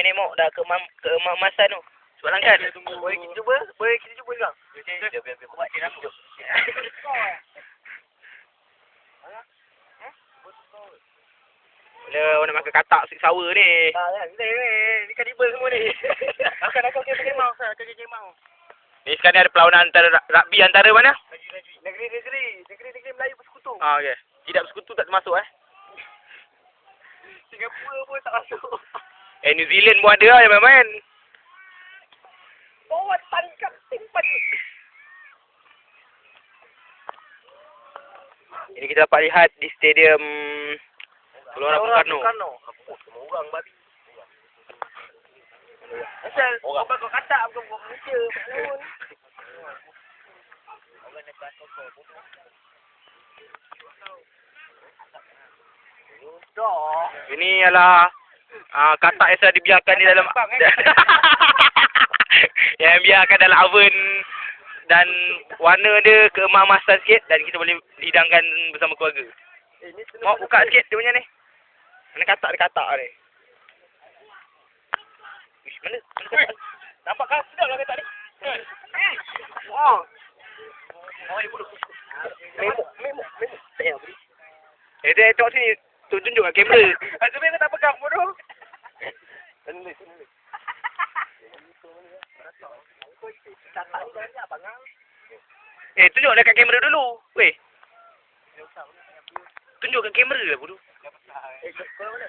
menengok dah ke mam, ke mamasan tu. Sebab langgan. Boleh kita cuba? Boleh kita cuba sekarang? Biar biar biar buat dia nak jom. Bila orang nak makan katak sweet sour ni. Ha kan, ni, ni kanibal semua ni. Akan akan kita kemau, saya akan kemau. Ni sekarang ni ada perlawanan antara ra- rugby antara mana? Negeri-negeri, negeri-negeri Melayu bersekutu. Ah okey. Tidak bersekutu tak termasuk eh. Singapura pun tak masuk. Eh New Zealand pun ada lah yang main-main. Bawa tangkap simpan. Ini kita dapat lihat di stadium Gelora Bung Karno. Karno. Oh, semua orang babi. Asal Orang. orang kau kata bukan buat Malaysia. Pun. Dah. Ini ialah uh, katak yang dibiarkan di dalam Bang, eh? yang biarkan dalam oven dan warna dia keemasan sikit dan kita boleh hidangkan bersama keluarga. Eh, ni Mau buka sikit dia punya ni. Mana katak dia katak ni. Ish, mana? Mana katak? Nampak kan? Sedap lah kata ni. Wah. Oh, ibu. Tak payah beri. Eh, dia tengok sini. Tu tunjuk kat kamera. Azmi kau tak pegang bodoh. Eh, tunjuk dekat kamera dulu. Weh. Tunjuk kat kamera lah bodoh. Eh, kau mana?